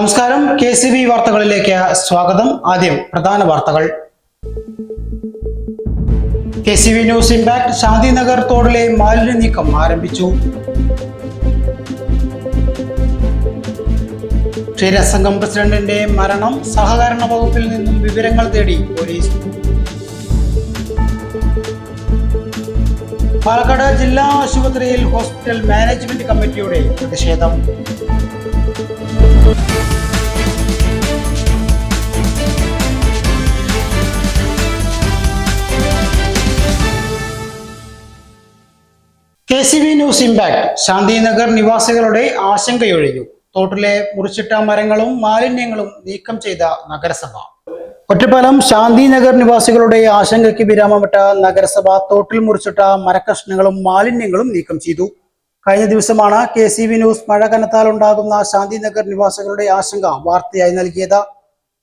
നമസ്കാരം. K C B വാർത്തകളിലേക്ക് സ്വാഗതം. ആദ്യം പ്രധാന വാർത്തകൾ. K C B news impact Shantinagar തോടിലെ മാലിന്യ നീക്കം ആരംഭിച്ചു. ക്ഷീരസംഘം പ്രസിഡന്റിന്റെ മരണം സഹകരണ വകുപ്പിൽ നിന്നും വിവരങ്ങൾ തേടി പോലീസ്. പാലക്കാട് ജില്ലാ ആശുപത്രിയിൽ ഹോസ്പിറ്റൽ മാനേജ്മെന്റ് കമ്മിറ്റിയുടെ പ്രതിഷേധം. K C B news impact. Shantinagar നിവാസികളുടെ ആശങ്കയൊഴിഞ്ഞു. തോട്ടിലെ മുറിച്ചിട്ട മരങ്ങളും മാലിന്യങ്ങളും നീക്കം ചെയ്ത നഗരസഭ. ഒറ്റപ്പാലം ശാന്തിനഗർ നിവാസികളുടെ ആശങ്കയ്ക്ക് വിരാമമിട്ട നഗരസഭ തോട്ടിൽ മുറിച്ചിട്ട മരക്കഷ്ണങ്ങളും മാലിന്യങ്ങളും നീക്കം ചെയ്തു. കഴിഞ്ഞ ദിവസമാണ് കെ സി ബി ന്യൂസ് മഴ കനത്താൽ ഉണ്ടാകുന്ന ശാന്തിനഗർ നിവാസികളുടെ ആശങ്ക വാർത്തയായി നൽകിയത്.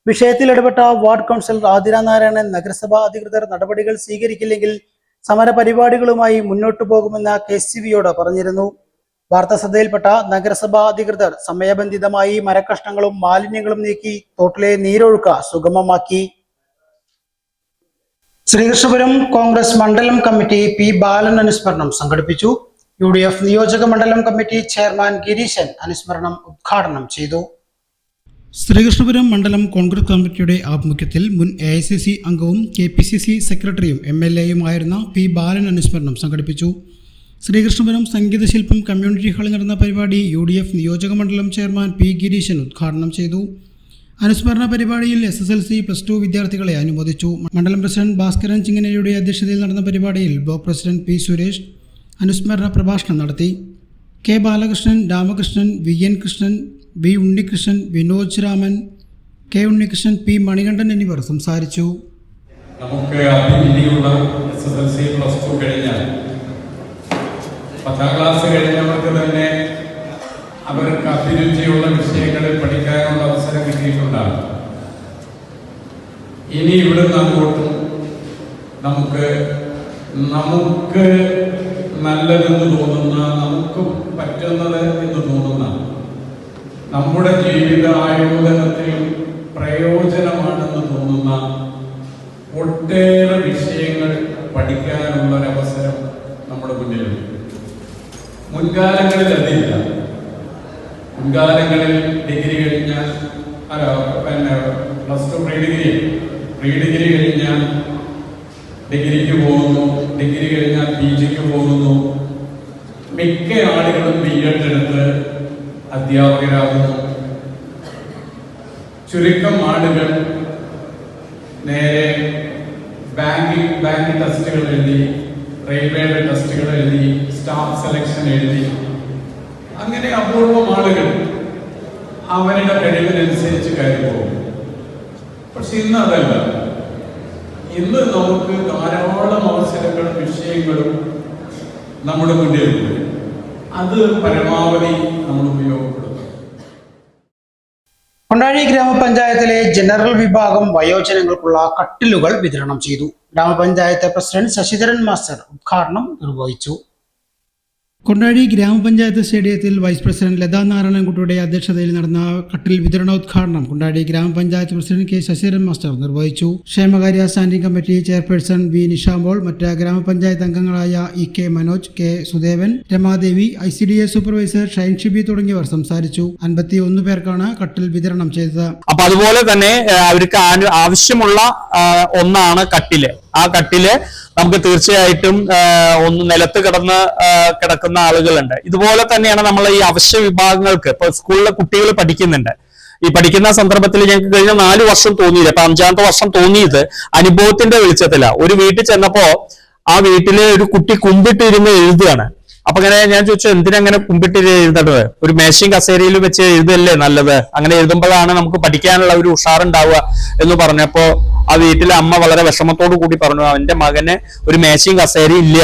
വിഷയത്തിൽ ഇടപെട്ട വാർഡ് കൗൺസിലർ ആതിര നാരായണൻ നഗരസഭാ അധികൃതർ നടപടികൾ സ്വീകരിക്കില്ലെങ്കിൽ സമരപരിപാടികളുമായി മുന്നോട്ടു പോകുമെന്ന് കെ സി വിയോട് പറഞ്ഞിരുന്നു. വാർത്താ ശ്രദ്ധയിൽപ്പെട്ട നഗരസഭാ അധികൃതർ സമയബന്ധിതമായി മരക്കഷ്ണങ്ങളും മാലിന്യങ്ങളും നീക്കി തോട്ടിലെ നീരൊഴുക്ക് സുഗമമാക്കി. ശ്രീകൃഷ്ണപുരം കോൺഗ്രസ് മണ്ഡലം കമ്മിറ്റി പി ബാലൻ അനുസ്മരണം സംഘടിപ്പിച്ചു. യു ഡി എഫ് നിയോജക മണ്ഡലം കമ്മിറ്റി ചെയർമാൻ ഗിരീശൻ അനുസ്മരണം ഉദ്ഘാടനം ചെയ്തു. ശ്രീകൃഷ്ണപുരം മണ്ഡലം കോൺഗ്രസ് കമ്മിറ്റിയുടെ ആഭിമുഖ്യത്തിൽ മുൻ എ ഐ സി സി അംഗവും കെ പി സി സി സെക്രട്ടറിയും എം എൽ എയുമായിരുന്ന പി ബാലൻ അനുസ്മരണം സംഘടിപ്പിച്ചു. ശ്രീകൃഷ്ണപുരം സംഗീതശില്പം കമ്മ്യൂണിറ്റി ഹാളിൽ നടന്ന പരിപാടി യു ഡി എഫ് നിയോജക മണ്ഡലം ചെയർമാൻ പി ഗിരീശൻ ഉദ്ഘാടനം ചെയ്തു. അനുസ്മരണ പരിപാടിയിൽ S S L C plus two വിദ്യാർത്ഥികളെ അനുമോദിച്ചു. മണ്ഡലം പ്രസിഡന്റ് ഭാസ്കരൻ ചിങ്ങനയുടെ അധ്യക്ഷതയിൽ നടന്ന പരിപാടിയിൽ ബ്ലോക്ക് പ്രസിഡന്റ് പി സുരേഷ് അനുസ്മരണ പ്രഭാഷണം നടത്തി. K Balakrishnan Ramakrishnan V N Krishnan V Unnikrishnan Vinoj Raman K Unnikrishnan P Manikandan എന്നിവർ സംസാരിച്ചു. നമുക്ക് അതിനിയുള്ള S S L C plus two കഴിഞ്ഞാൽ പത്താം ക്ലാസ് കഴിഞ്ഞവർക്ക് തന്നെ അവർക്ക് അഭിരുചിയുള്ള വിഷയങ്ങളിൽ പഠിക്കാനുള്ള അവസരം കിട്ടിയിട്ടുണ്ടാകും. ഇനി ഇവിടുന്ന് അങ്ങോട്ടും നമുക്ക് നമുക്ക് നല്ലതെന്ന് തോന്നുന്ന നമുക്ക് പറ്റുന്നത് എന്ന് തോന്നുന്ന നമ്മുടെ ജീവിത ആയോധനത്തിൽ പ്രയോജനമാണെന്ന് തോന്നുന്ന ഒട്ടേറെ വിഷയങ്ങൾ പഠിക്കാനുള്ള ഒരവസരം നമ്മുടെ മുന്നിലുണ്ട്. മുൻകാലങ്ങളിൽ അതില്ല. മുൻകാലങ്ങളിൽ ഡിഗ്രി കഴിഞ്ഞാൽ അല്ല പിന്നെ plus two pre degree pre degree കഴിഞ്ഞാൽ ഡിഗ്രിക്ക് പോകുന്നു ഡിഗ്രി കഴിഞ്ഞാൽ പി ജിക്ക് പോകുന്നു. മിക്ക ആളുകളും ബി എഡ് എടുത്ത് അധ്യാപകരാകുന്നു. ചുരുക്കം ആളുകൾ നേരെ ബാങ്കിങ് ബാങ്ക് ടെസ്റ്റുകൾ എഴുതി റെയിൽവേയുടെ ടെസ്റ്റുകൾ എഴുതി സ്റ്റാഫ് സെലക്ഷൻ എഴുതി. അങ്ങനെ അപൂർവം ആളുകൾ അവരുടെ കഴിവിനനുസരിച്ച് കയറി പോകും പക്ഷെ ഇന്ന് അതല്ല. ഇന്ന് നമുക്ക് ധാരാളം അവസരങ്ങളും വിഷയങ്ങളും നമ്മുടെ മുന്നിലുണ്ട് അത് പരമാവധി നമ്മൾ ഉപയോഗപ്പെടുത്തും. കൊണ്ടാഴി ഗ്രാമപഞ്ചായത്തിലെ ജനറൽ വിഭാഗം വയോജനങ്ങൾക്കുള്ള കട്ടിലുകൾ വിതരണം ചെയ്തു. ഗ്രാമപഞ്ചായത്ത് പ്രസിഡന്റ് ശശിധരൻ മാസ്റ്റർ ഉദ്ഘാടനം നിർവഹിച്ചു. കൊണ്ടാഴി ഗ്രാമപഞ്ചായത്ത് സ്റ്റേഡിയത്തിൽ വൈസ് പ്രസിഡന്റ് ലതാ നാരായണൻകുട്ടിയുടെ അധ്യക്ഷതയിൽ നടന്ന കട്ടിൽ വിതരണോദ്ഘാടനം കൊണ്ടാഴി ഗ്രാമപഞ്ചായത്ത് പ്രസിഡന്റ് കെ ശശീരൻ മാസ്റ്റർ നിർവഹിച്ചു. ക്ഷേമകാര്യ സ്റ്റാൻഡിംഗ് കമ്മിറ്റി ചെയർപേഴ്സൺ വി നിഷാമ്പോൾ മറ്റ് ഗ്രാമപഞ്ചായത്ത് അംഗങ്ങളായ E K Manoj K Sudevan Ramadevi I C D A supervisor Shine Shibi തുടങ്ങിയവർ സംസാരിച്ചു. അൻപത്തി ഒന്ന് പേർക്കാണ് കട്ടിൽ വിതരണം ചെയ്തത്. അപ്പൊ അതുപോലെ തന്നെ അവർക്ക് ആവശ്യമുള്ള ഒന്നാണ് കട്ടിൽ. ആ കട്ടിൽ നമുക്ക് തീർച്ചയായിട്ടും ഒന്ന് നിലത്ത് കിടന്ന് കിടക്കുന്ന ആളുകളുണ്ട്. ഇതുപോലെ തന്നെയാണ് നമ്മൾ ഈ അവശ്യ വിഭാഗങ്ങൾക്ക്. ഇപ്പൊ സ്കൂളിലെ കുട്ടികൾ പഠിക്കുന്നുണ്ട്. ഈ പഠിക്കുന്ന സന്ദർഭത്തിൽ ഞങ്ങൾക്ക് കഴിഞ്ഞ നാല് വർഷം തോന്നിയില്ല. അപ്പൊ അഞ്ചാമത്തെ വർഷം തോന്നിയത് അനുഭവത്തിന്റെ വെളിച്ചത്തിലാണ് ഒരു വീട്ടിൽ ചെന്നപ്പോ ആ വീട്ടിലെ ഒരു കുട്ടി കുമ്പിട്ടിരുന്ന് എഴുതുകയാണ്. അപ്പൊ അങ്ങനെ ഞാൻ ചോദിച്ചു എന്തിനങ്ങനെ കുമ്പിട്ട് എഴുതേണ്ടത് ഒരു മേശയും കസേരയിലും വെച്ച് എഴുതല്ലേ നല്ലത്? അങ്ങനെ എഴുതുമ്പോഴാണ് നമുക്ക് പഠിക്കാനുള്ള ഒരു ഉഷാറുണ്ടാവുക എന്ന് പറഞ്ഞപ്പോ ആ വീട്ടിലെ അമ്മ വളരെ വിഷമത്തോടു കൂടി പറഞ്ഞു അവന്റെ മകന് ഒരു മേശയും കസേരയും ഇല്ല.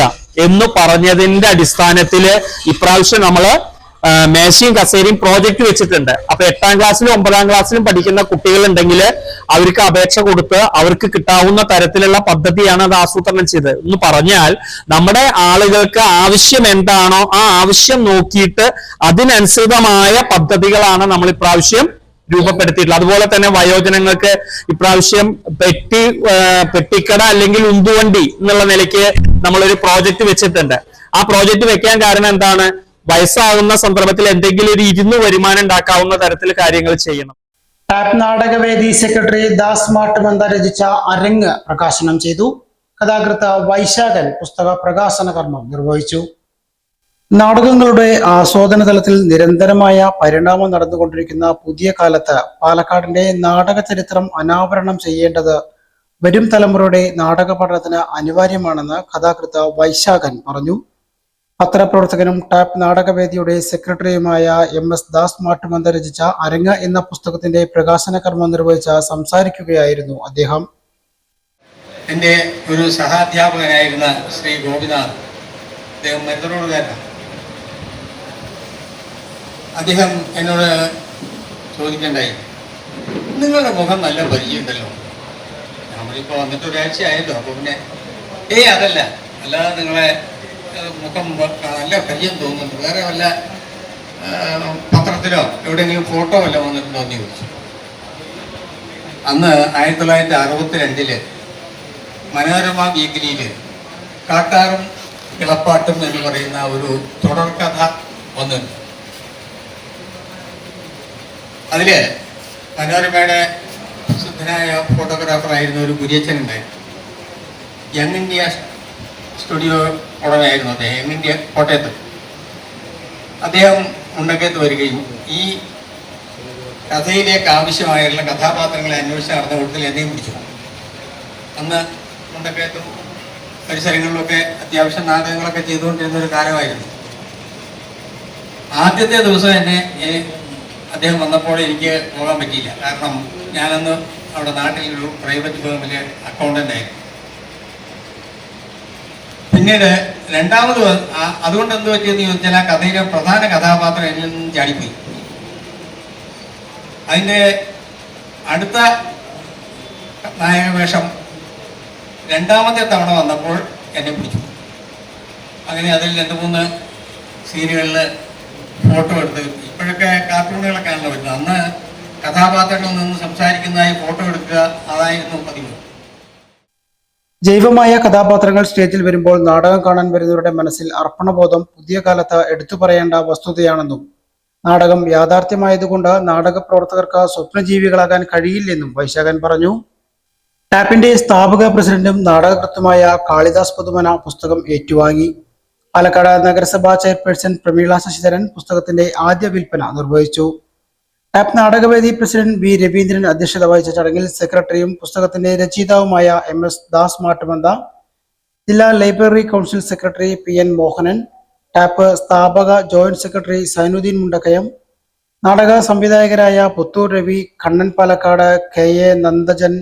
എന്ന് പറഞ്ഞതിന്റെ അടിസ്ഥാനത്തിൽ ഇപ്രാവശ്യം നമ്മൾ മേശയും കസേരയും പ്രോജക്റ്റ് വെച്ചിട്ടുണ്ട്. അപ്പൊ എട്ടാം ക്ലാസ്സിലും ഒമ്പതാം ക്ലാസ്സിലും പഠിക്കുന്ന കുട്ടികൾ കുട്ടികളുണ്ടെങ്കിൽ അവർക്ക് അപേക്ഷ കൊടുത്ത് അവർക്ക് കിട്ടാവുന്ന തരത്തിലുള്ള പദ്ധതിയാണ് അത് ആസൂത്രണം ചെയ്തത്. എന്ന് പറഞ്ഞാൽ നമ്മുടെ ആളുകൾക്ക് ആവശ്യം എന്താണോ ആ ആവശ്യം നോക്കിയിട്ട് അതിനനുസൃതമായ പദ്ധതികളാണ് നമ്മൾ ഇപ്രാവശ്യം രൂപപ്പെടുത്തിയിട്ടുള്ളത്. അതുപോലെ തന്നെ വയോജനങ്ങൾക്ക് ഇപ്രാവശ്യം പെട്ടി പെട്ടിക്കട അല്ലെങ്കിൽ ഉന്തുവണ്ടി എന്നുള്ള നിലയ്ക്ക് നമ്മളൊരു പ്രോജക്റ്റ് വെച്ചിട്ടുണ്ട്. ആ പ്രോജക്റ്റ് വെക്കാൻ കാരണം എന്താണ്? വയസ്സാകുന്ന സന്ദർഭത്തിൽ എന്തെങ്കിലും ഒരു ഇരുന്ന് വരുമാനം ഉണ്ടാക്കാവുന്ന തരത്തിൽ കാര്യങ്ങൾ ചെയ്യണം. നാടകവേദി സെക്രട്ടറി ദാസ് മാട്ടുമന്ത രചിച്ച അരങ്ങ് പ്രകാശനം ചെയ്തു. കഥാകൃത്ത് വൈശാഖൻ പുസ്തക പ്രകാശന കർമ്മം നിർവഹിച്ചു. നാടകങ്ങളുടെ ആസ്വാദന തലത്തിൽ നിരന്തരമായ പരിണാമം നടന്നുകൊണ്ടിരിക്കുന്ന പുതിയ കാലത്ത് പാലക്കാടിന്റെ നാടക ചരിത്രം അനാവരണം ചെയ്യേണ്ടത് വരും തലമുറയുടെ നാടക പഠനത്തിന് അനിവാര്യമാണെന്ന് കഥാകൃത്ത് വൈശാഖൻ പറഞ്ഞു. പത്രപ്രവർത്തകനും ടാപ്പ് നാടകവേദിയുടെ സെക്രട്ടറിയുമായ എം എസ് ദാസ് മാട്ടുമന്ത രചിച്ച അരങ്ങ എന്ന പുസ്തകത്തിന്റെ പ്രകാശന കർമ്മം നിർവഹിച്ച സംസാരിക്കുകയായിരുന്നു അദ്ദേഹം. എന്റെ ഒരു സഹാധ്യാപകനായിരുന്ന ശ്രീ ഗോപിനാഥ് അദ്ദേഹം അദ്ദേഹം എന്നോട് ചോദിക്കണ്ടായി നിങ്ങളുടെ മുഖം നല്ല പരിചയമുണ്ടല്ലോ നമ്മളിപ്പോൾ വന്നിട്ട് ഒരാഴ്ച ആയല്ലോ അപ്പോൾ പിന്നെ ഏയ് അതല്ല. അല്ലാതെ നിങ്ങളെ മുഖം നല്ല പരിചയം തോന്നുന്നുണ്ട് വേറെ വല്ല പത്രത്തിലോ എവിടെയെങ്കിലും ഫോട്ടോ വല്ല വന്നിട്ടുണ്ടോ എന്ന് ചോദിച്ചു. അന്ന് ആയിരത്തി തൊള്ളായിരത്തി അറുപത്തി രണ്ടിൽ മനോരമ വീക്കിലിയിൽ കാട്ടാറും കിളപ്പാട്ടും എന്ന് പറയുന്ന ഒരു തുടർക്കഥ വന്നിട്ടുണ്ട്. അതിൽ മനോരമയുടെ പ്രസിദ്ധനായ ഫോട്ടോഗ്രാഫർ ആയിരുന്ന ഒരു കുര്യച്ചൻ ഉണ്ടായിരുന്നു. യങ് ഇന്ത്യ സ്റ്റുഡിയോ ഉടമയായിരുന്നു അദ്ദേഹം എം ഇന്ത്യ കോട്ടയത്ത്. അദ്ദേഹം മുണ്ടക്കയത്ത് വരികയും ഈ കഥയിലേക്ക് ആവശ്യമായിട്ടുള്ള കഥാപാത്രങ്ങളെ അന്വേഷിച്ച് നടന്ന കൂട്ടത്തിൽ എന്നെയും പിടിച്ചു. അന്ന് മുണ്ടക്കയത്തും പരിസരങ്ങളിലൊക്കെ അത്യാവശ്യം നാടകങ്ങളൊക്കെ ചെയ്തുകൊണ്ടിരുന്ന ഒരു കാലമായിരുന്നു. ആദ്യത്തെ ദിവസം എന്നെ അദ്ദേഹം വന്നപ്പോൾ എനിക്ക് പോകാൻ പറ്റിയില്ല. കാരണം ഞാനന്ന് അവിടെ നാട്ടിലൊരു പ്രൈവറ്റ് ഫേമിലെ അക്കൗണ്ടന്റ് ആയിരുന്നു. പിന്നീട് രണ്ടാമത് അതുകൊണ്ട് എന്ത് പറ്റിയെന്ന് ചോദിച്ചാൽ ആ കഥയിലെ പ്രധാന കഥാപാത്രം എന്നിൽ നിന്നും ചാടിപ്പോയി. അതിന്റെ അടുത്ത നായക വേഷം രണ്ടാമത്തെ തവണ വന്നപ്പോൾ എന്നെ പിടിച്ചു. അങ്ങനെ അതിൽ രണ്ട് മൂന്ന് സീനുകളിൽ ഫോട്ടോ എടുത്ത് ഇപ്പോഴൊക്കെ കാർട്ടൂണുകളൊക്കെ ആണല്ലോ വരുന്നത്. അന്ന് കഥാപാത്രങ്ങളിൽ നിന്ന് സംസാരിക്കുന്നതായി ഫോട്ടോ എടുക്കുക അതായിരുന്നു പതിവ്. ജൈവമായ കഥാപാത്രങ്ങൾ സ്റ്റേജിൽ വരുമ്പോൾ നാടകം കാണാൻ വരുന്നവരുടെ മനസ്സിൽ അർപ്പണബോധം പുതിയ കാലത്ത് എടുത്തു പറയേണ്ട വസ്തുതയാണെന്നും നാടകം യാഥാർത്ഥ്യമായതുകൊണ്ട് നാടക പ്രവർത്തകർക്ക് സ്വപ്നജീവികളാകാൻ കഴിയില്ലെന്നും വൈശാഖൻ പറഞ്ഞു. ടാപ്പിന്റെ സ്ഥാപക പ്രസിഡന്റും നാടകകൃത്തുമായ കാളിദാസ് പുതുമന പുസ്തകം ഏറ്റുവാങ്ങി. പാലക്കാട് നഗരസഭാ ചെയർപേഴ്സൺ പ്രമീള ശശിധരൻ പുസ്തകത്തിന്റെ ആദ്യ വിൽപ്പന നിർവഹിച്ചു. ടാപ്പ് നാടകവേദി പ്രസിഡന്റ് വി രവീന്ദ്രൻ അധ്യക്ഷത വഹിച്ച ചടങ്ങിൽ സെക്രട്ടറിയും പുസ്തകത്തിന്റെ രചയിതാവുമായ എം എസ് ദാസ് മാട്ടുമന്ത ജില്ലാ library council secretary P N Mohanan TAP സ്ഥാപക ജോയിന്റ് സെക്രട്ടറി സൈനുദ്ദീൻ മുണ്ടക്കയം നാടക സംവിധായകരായ Puthur Ravi Kannan Palakkad K A Nandajan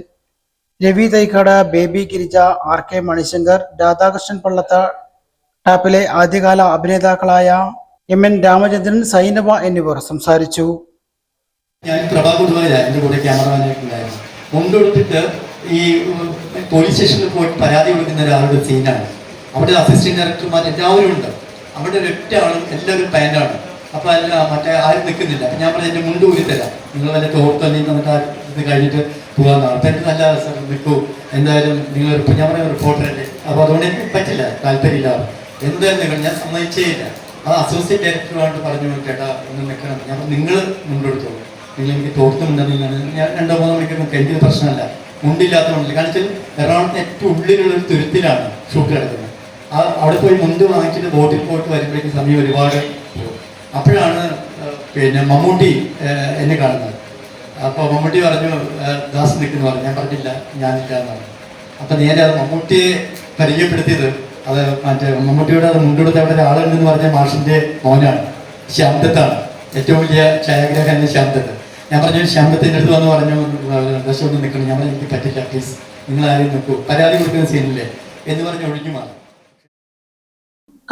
Ravi Thaikkad Baby Girija R K Manishankar Radhakrishnan Pallath ടാപ്പിലെ ആദ്യകാല അഭിനേതാക്കളായ എം എൻ രാമചന്ദ്രൻ സൈനവ എന്നിവർ സംസാരിച്ചു. ഞാൻ പ്രഭാ പ്രഭാകുടുവായ എന്റെ കൂടെ ക്യാമറമാനായിട്ടുണ്ടായിരുന്നു മുണ്ട് കൊടുത്തിട്ട് ഈ പോലീസ് സ്റ്റേഷനിൽ പോയിട്ട് പരാതി കൊടുക്കുന്ന ഒരാളുടെ സീനാണ് അവിടെ അസിസ്റ്റന്റ് ഡയറക്ടർമാർ എല്ലാവരും ഉണ്ട്. അവിടെ ഒരൊറ്റ ആളും എല്ലാവരും പാന്റാണ് അപ്പൊ അല്ല മറ്റേ ആരും നിൽക്കുന്നില്ല. ഞാൻ പറഞ്ഞു എന്റെ മുണ്ട് തരാം. നിങ്ങൾ വല്ല തോർത്തല്ലി നമുക്ക് ആ ഇത് കഴിഞ്ഞിട്ട് പോകാന്നാണ് അപ്പൊ എനിക്ക് നല്ല സാർ നിൽക്കൂ എന്തായാലും നിങ്ങൾ ഞാൻ പറഞ്ഞ റിപ്പോർട്ടറല്ലേ അപ്പോൾ അതുകൊണ്ട് എനിക്ക് പറ്റില്ല താല്പര്യമില്ല. എന്തായാലും നിങ്ങൾ ഞാൻ സമ്മതിച്ചേ ഇല്ല. അത് അസോസിയേറ്റ് ഡയറക്ടറുമായിട്ട് പറഞ്ഞു കേട്ടാ ഒന്ന് നിൽക്കണം. ഞാൻ നിങ്ങൾ മുണ്ടെടുത്തോളൂ നിങ്ങൾ എനിക്ക് തോർത്തുമുണ്ടെന്ന് ഞാൻ രണ്ടോ മൂന്നോ മണിക്കൂർ എനിക്കത് പ്രശ്നമല്ല. മുണ്ടില്ലാത്തതുകൊണ്ടില്ല. കാരണം വെച്ചാൽ എറണാകുളത്ത് ഏറ്റവും ഉള്ളിലുള്ള ഒരു തുരുത്തിലാണ് ഷൂട്ട് കിടക്കുന്നത് ആ അവിടെ പോയി മുണ്ട് വാങ്ങിച്ചിട്ട് ബോട്ടിൽ പോയിട്ട് വരുമ്പോഴേക്കും സമയം ഒരുപാട് അപ്പോഴാണ് പിന്നെ മമ്മൂട്ടി എന്നെ കാണുന്നത്. അപ്പോൾ മമ്മൂട്ടി പറഞ്ഞു ദാസ് നിൽക്കുന്നു പറഞ്ഞു. ഞാൻ പറഞ്ഞില്ല ഞാനില്ല എന്ന് അപ്പൊ നേരെ അത് മമ്മൂട്ടിയെ പരിചയപ്പെടുത്തിയത് അത് മറ്റേ മമ്മൂട്ടിയുടെ അത് മുണ്ടെടുത്ത് അവിടെ ഒരാളുണ്ടെന്ന് പറഞ്ഞ മാഷിന്റെ മോനാണ്. ശാന്തത്താണ് ഏറ്റവും വലിയ ഛായാഗ്രാഹകൻ ശ്യാംദത്ത്. ഞാൻ പറഞ്ഞു ശ്യാമത്തിന്റെ അടുത്ത് വന്ന് പറഞ്ഞു ദശോട്ട് നിൽക്കണം. ഞാൻ പറഞ്ഞു എനിക്ക് പറ്റില്ല പ്ലീസ് നിങ്ങൾ ആരും നിൽക്കൂ. പരാതി കൊടുക്കുന്ന സീനില്ലേ? എന്ന് പറഞ്ഞ് ഒഴിഞ്ഞു മാറി.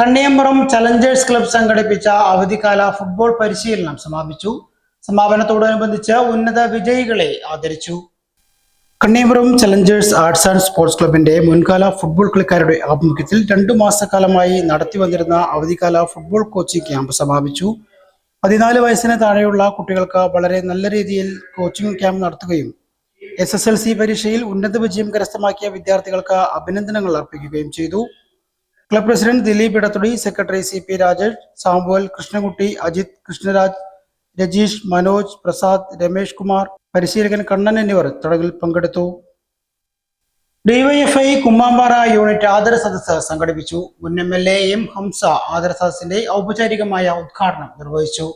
കണ്ണിയമ്പുറം ചലഞ്ചേഴ്സ് ക്ലബ് സംഘടിപ്പിച്ച അവധിക്കാല ഫുട്ബോൾ പരിശീലനം സമാപിച്ചു. സമാപനത്തോടനുബന്ധിച്ച് ഉന്നത വിജയികളെ ആദരിച്ചു. Kanniyampuram challengers arts and sports ക്ലബിന്റെ മുൻകാല ഫുട്ബോൾ കളിക്കാരുടെ ആഭിമുഖ്യത്തിൽ രണ്ടു മാസക്കാലമായി നടത്തി വന്നിരുന്ന അവധിക്കാല ഫുട്ബോൾ കോച്ചിംഗ് ക്യാമ്പ് സമാപിച്ചു. പതിനാല് വയസ്സിന് താഴെയുള്ള കുട്ടികൾക്ക് വളരെ നല്ല രീതിയിൽ കോച്ചിംഗ് ക്യാമ്പ് നടത്തുകയും എസ് എസ് എൽ സി പരീക്ഷയിൽ ഉന്നത വിജയം കരസ്ഥമാക്കിയ വിദ്യാർത്ഥികൾക്ക് അഭിനന്ദനങ്ങൾ അർപ്പിക്കുകയും ചെയ്തു. Club president Dileep Edathudi secretary C P Rajesh സാമ്പുവൽ Krishnakutty Ajith Krishnaraj Rajeesh Manoj Prasad Ramesh Kumar പരിശീലകൻ കണ്ണൻ എന്നിവർ ചടങ്ങിൽ പങ്കെടുത്തു. ഡിവൈഎഫ്ഐ കുമ്മാമ്പാറ യൂണിറ്റ് ആദര സദസ്സ് സംഘടിപ്പിച്ചു. മുൻ M L A M Hamsa ആദര സദസ്സിന്റെ ഔപചാരികമായ ഉദ്ഘാടനം നിർവഹിച്ചു.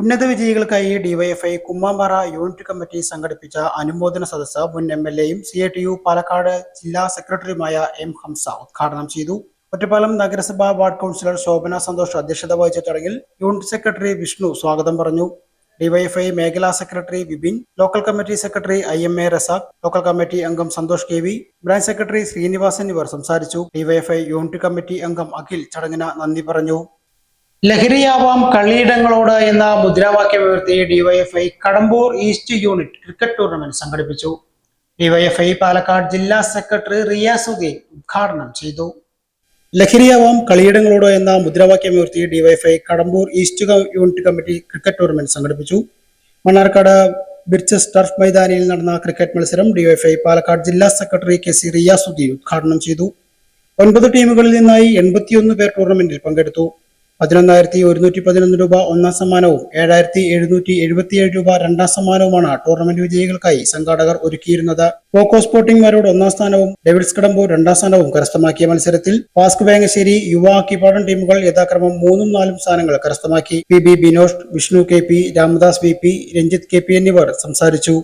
ഉന്നത വിജയികൾക്കായി ഡിവൈഎഫ്ഐ കുമ്മാമ്പാറ യൂണിറ്റ് കമ്മിറ്റി സംഘടിപ്പിച്ച അനുമോദന സദസ്സ് മുൻ എം എൽ എയും C I T U Palakkad ജില്ലാ സെക്രട്ടറിയുമായ എം ഹംസ ഉദ്ഘാടനം ചെയ്തു. ഒറ്റപ്പാലം നഗരസഭാ വാർഡ് കൗൺസിലർ ശോഭന സന്തോഷ് അധ്യക്ഷത വഹിച്ച ചടങ്ങിൽ യൂണിറ്റ് സെക്രട്ടറി വിഷ്ണു സ്വാഗതം പറഞ്ഞു. ഡിവൈഎഫ്ഐ മേഖലാ secretary Vipin local committee secretary I M A Razak local committee അംഗം Santhosh K V branch secretary Sreenivas എന്നിവർ സംസാരിച്ചു. ഡിവൈഎഫ്ഐ യൂണിറ്റ് കമ്മിറ്റി അംഗം അഖിൽ ചടങ്ങിന് നന്ദി പറഞ്ഞു. ലഹരിയാവാം കളിയിടങ്ങളോട് എന്ന മുദ്രാവാക്യം ഉയർത്തി DYFI Kadampur east unit cricket tournament സംഘടിപ്പിച്ചു. ഡിവൈഎഫ്ഐ പാലക്കാട് ജില്ലാ സെക്രട്ടറി റിയാസുദ്ദീൻ ഉദ്ഘാടനം ചെയ്തു. ലഹരിയാവാം കളിയിടങ്ങളോട് എന്ന മുദ്രാവാക്യം ഉയർത്തി DYFI Kadampur east unit committee cricket tournament സംഘടിപ്പിച്ചു. മണ്ണാർക്കാട് ബിർച്ചസ് ടർഫ് മൈതാനിയിൽ നടന്ന ക്രിക്കറ്റ് മത്സരം ഡിവൈഫൈ പാലക്കാട് ജില്ലാ സെക്രട്ടറി കെ സി റിയാസുദ്ദീൻ ഉദ്ഘാടനം ചെയ്തു. ഒൻപത് ടീമുകളിൽ നിന്നായി എൺപത്തിയൊന്ന് പേർ ടൂർണമെന്റിൽ പങ്കെടുത്തു. പതിനൊന്നായിരത്തി ഒരുന്നൂറ്റി പതിനൊന്ന് രൂപ ഒന്നാം സമ്മാനവും ഏഴായിരത്തി എഴുന്നൂറ്റി എഴുപത്തിയേഴ് രൂപ രണ്ടാം സമ്മാനവുമാണ് ടൂർണമെന്റ് വിജയികൾക്കായി സംഘാടകർ ഒരുക്കിയിരുന്നത്. പോക്കോ സ്പോർട്ടിംഗ് മരോട് ഒന്നാം സ്ഥാനവും ഡേവിഡ്സ് കടമ്പൂർ രണ്ടാം സ്ഥാനവും കരസ്ഥമാക്കിയ മത്സരത്തിൽ പാസ്ക് വേങ്ങശ്ശേരി യുവ ആക്കിപ്പാടൻ ടീമുകൾ യഥാക്രമം മൂന്നും നാലും സ്ഥാനങ്ങൾ കരസ്ഥമാക്കി. P B Binosh Vishnu K P Ramadas V P Ranjith K P എന്നിവർ സംസാരിച്ചു.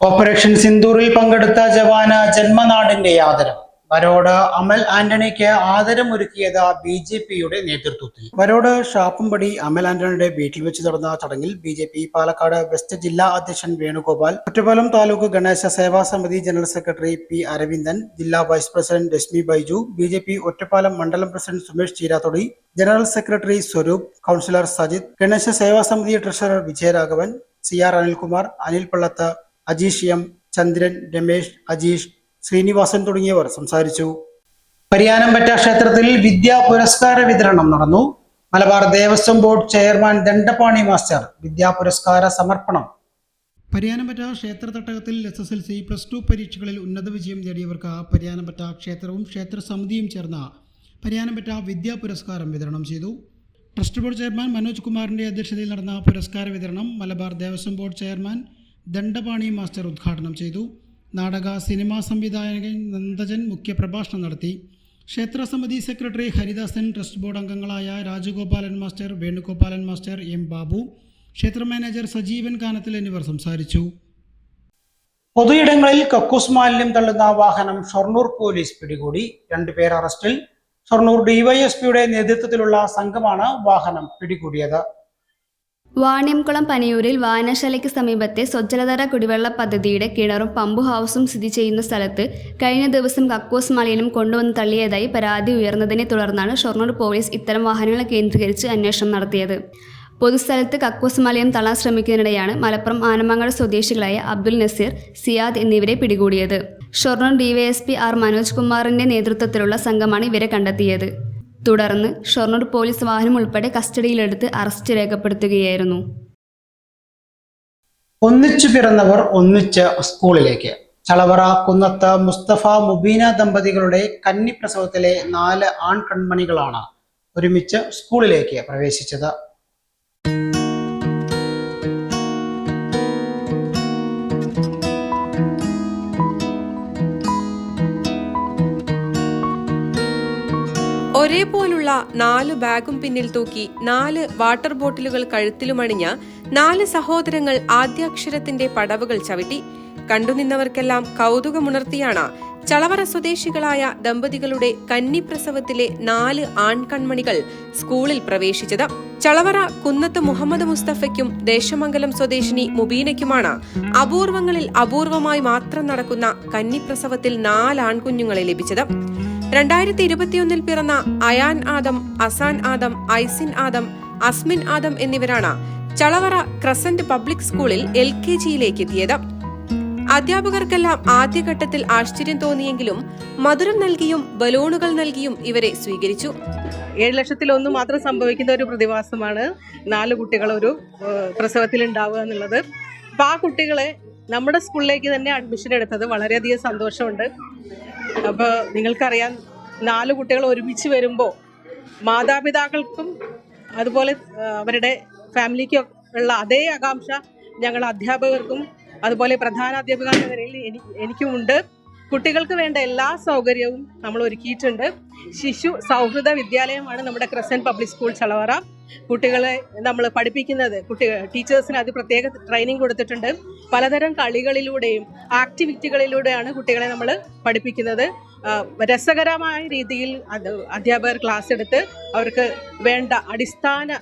ഓപ്പറേഷൻ സിന്ദൂറിൽ പങ്കെടുത്ത ജവാന് ജന്മനാടിന്റെ ആദരം. വരോട് അമൽ ആന്റണിക്ക് ആദരമൊരുക്കിയത് ബി ജെ പിയുടെ നേതൃത്വത്തിൽ. വരോട് ഷാപ്പുംപടി അമൽ ആന്റണിയുടെ വീട്ടിൽ വെച്ച് നടന്ന ചടങ്ങിൽ B J P Palakkad west ജില്ലാ അധ്യക്ഷൻ വേണുഗോപാൽ ഒറ്റപ്പാലം താലൂക്ക് ഗണേശ സേവാ സമിതി ജനറൽ സെക്രട്ടറി പി അരവിന്ദൻ ജില്ലാ vice president Reshmi Baiju B J P Ottapalam മണ്ഡലം president Sumesh Cheerathodi general secretary Swaroop councillor Sajith Ganesha Seva Samithi treasurer Vijayaraghavan C R Anilkumar Anil Pallath Ajeesh M Chandran Ramesh Ajeesh Srinivasan തുടങ്ങിയവർ സംസാരിച്ചു. പരിയാനംപറ്റ ക്ഷേത്രത്തിൽ വിദ്യാ പുരസ്കാര വിതരണം നടന്നു. Malabar Devaswom board chairman Dandapani master വിദ്യാ പുരസ്കാര സമർപ്പണം. പരിയാനംപറ്റ ക്ഷേത്ര തട്ടകത്തിൽ S S L C plus two പരീക്ഷകളിൽ ഉന്നത വിജയം നേടിയവർക്ക് പരിയാനംപറ്റ ക്ഷേത്രവും ക്ഷേത്ര സമിതിയും ചേർന്ന പരിയാനംപറ്റ വിദ്യാ പുരസ്കാരം വിതരണം ചെയ്തു. ട്രസ്റ്റ് ബോർഡ് ചെയർമാൻ മനോജ് കുമാറിന്റെ അധ്യക്ഷതയിൽ നടന്ന പുരസ്കാര വിതരണം Malabar Devaswom board chairman Dandapani master ഉദ്ഘാടനം ചെയ്തു. നാടക സിനിമാ സംവിധായകൻ നന്ദജൻ മുഖ്യപ്രഭാഷണം നടത്തി. ക്ഷേത്രസമിതി സെക്രട്ടറി ഹരിദാസൻ ട്രസ്റ്റ് ബോർഡ് അംഗങ്ങളായ Rajagopalan master Venugopalan master M Babu ക്ഷേത്ര മാനേജർ സജീവൻ കാനത്തിൽ എന്നിവർ സംസാരിച്ചു. പൊതുയിടങ്ങളിൽ കക്കൂസ് മാലിന്യം തള്ളുന്ന വാഹനം ഷൊർണൂർ പോലീസ് പിടികൂടി. രണ്ടുപേർ അറസ്റ്റിൽ. ഷൊർണൂർ ഡിവൈഎസ്പിയുടെ നേതൃത്വത്തിലുള്ള സംഘമാണ് വാഹനം പിടികൂടിയത്. വാണിയംകുളം പനയൂരിൽ വായനശാലയ്ക്ക് സമീപത്തെ സ്വച്ഛലതര കുടിവെള്ള പദ്ധതിയുടെ കിണറും പമ്പു ഹൗസും സ്ഥിതി ചെയ്യുന്ന സ്ഥലത്ത് കഴിഞ്ഞ ദിവസം കക്കൂസ് മാലിന്യം കൊണ്ടുവന്ന് തള്ളിയതായി പരാതി ഉയർന്നതിനെ തുടർന്നാണ് ഷൊർണൂർ പോലീസ് ഇത്തരം വാഹനങ്ങളെ കേന്ദ്രീകരിച്ച് അന്വേഷണം നടത്തിയത്. പൊതുസ്ഥലത്ത് കക്കൂസ് മലയം തള്ളാൻ ശ്രമിക്കുന്നതിനിടെയാണ് മലപ്പുറം ആനമംഗള സ്വദേശികളായ അബ്ദുൽ നസീർ സിയാദ് എന്നിവരെ പിടികൂടിയത്. ഷൊർണൂർ ഡിവൈഎസ്പി ആർ മനോജ് കുമാറിന്റെ നേതൃത്വത്തിലുള്ള സംഘമാണ് ഇവരെ കണ്ടെത്തിയത്. തുടർന്ന് ഷൊർണൂർ പോലീസ് വാഹനം ഉൾപ്പെടെ കസ്റ്റഡിയിലെടുത്ത് അറസ്റ്റ് രേഖപ്പെടുത്തുകയായിരുന്നു. ഒന്നിച്ചു പിറന്നവർ ഒന്നിച്ച് സ്കൂളിലേക്ക്. ചളവറ കുന്നത്ത് മുസ്തഫ മുബീന ദമ്പതികളുടെ കന്നിപ്രസവത്തിലെ നാല് ആൺ കൺമണികളാണ് ഒരുമിച്ച് സ്കൂളിലേക്ക് പ്രവേശിച്ചത്. ഒരേപോലുള്ള നാല് ബാഗും പിന്നിൽ തൂക്കി നാല് വാട്ടർ ബോട്ടിലുകൾ കഴുത്തിലുമണിഞ്ഞ നാല് സഹോദരങ്ങൾ ആദ്യാക്ഷരത്തിന്റെ പടവുകൾ ചവിട്ടി. കണ്ടുനിന്നവർക്കെല്ലാം കൗതുകമുണർത്തിയാണ് ചളവറ സ്വദേശികളായ ദമ്പതികളുടെ കന്നിപ്രസവത്തിലെ നാല് ആൺകൺമണികൾ സ്കൂളിൽ പ്രവേശിച്ചത്. ചളവറ കുന്നത്ത് മുഹമ്മദ് മുസ്തഫയ്ക്കും ദേശമംഗലം സ്വദേശിനി മുബീനയ്ക്കുമാണ് അപൂർവങ്ങളിൽ അപൂർവമായി മാത്രം നടക്കുന്ന കന്നിപ്രസവത്തിൽ നാല് ആൺകുഞ്ഞുങ്ങളെ ലഭിച്ചത്. രണ്ടായിരത്തി ഇരുപത്തിയൊന്നിൽ പിറന്ന അയാൻ ആദം അസാൻ ആദം ഐസിൻ ആദം അസ്മിൻ ആദം എന്നിവരാണ് ചളവറ ക്രസന്റ് പബ്ലിക് സ്കൂളിൽ എൽ കെ ജിയിലേക്ക് എത്തിയത് അധ്യാപകർക്കെല്ലാം ആദ്യഘട്ടത്തിൽ ആശ്ചര്യം തോന്നിയെങ്കിലും മധുരം നൽകിയും ബലൂണുകൾ നൽകിയും ഇവരെ സ്വീകരിച്ചു. ഏഴ് ലക്ഷത്തിൽ ഒന്ന് മാത്രം സംഭവിക്കുന്ന ഒരു പ്രതിഭാസമാണ് നാല് കുട്ടികൾ ഒരു പ്രസവത്തിൽ ഉണ്ടാവുക എന്നുള്ളത്. അപ്പൊ ആ കുട്ടികളെ നമ്മുടെ സ്കൂളിലേക്ക് തന്നെ അഡ്മിഷൻ എടുത്തത് വളരെയധികം സന്തോഷമുണ്ട്. അപ്പോൾ നിങ്ങൾക്കറിയാം നാല് കുട്ടികൾ ഒരുമിച്ച് വരുമ്പോൾ മാതാപിതാക്കൾക്കും അതുപോലെ അവരുടെ ഫാമിലിക്കും ഉള്ള അതേ ആകാംക്ഷ ഞങ്ങൾ അധ്യാപകർക്കും അതുപോലെ പ്രധാന അധ്യാപിക എന്ന നിലയിൽ എനിക്കുമുണ്ട്. കുട്ടികൾക്ക് വേണ്ട എല്ലാ സൗകര്യവും നമ്മൾ ഒരുക്കിയിട്ടുണ്ട്. ശിശു സൗഹൃദ വിദ്യാലയമാണ് നമ്മുടെ ക്രസൻ പബ്ലിക് സ്കൂൾ ചളവറ. കുട്ടികളെ നമ്മൾ പഠിപ്പിക്കുന്നത്. കുട്ടികൾ ടീച്ചേഴ്സിന് അത് പ്രത്യേക ട്രെയിനിങ് കൊടുത്തിട്ടുണ്ട്. പലതരം കളികളിലൂടെയും ആക്ടിവിറ്റികളിലൂടെയാണ് കുട്ടികളെ നമ്മൾ പഠിപ്പിക്കുന്നത്. രസകരമായ രീതിയിൽ അധ്യാപകർ ക്ലാസ് എടുത്ത് അവർക്ക് വേണ്ട അടിസ്ഥാന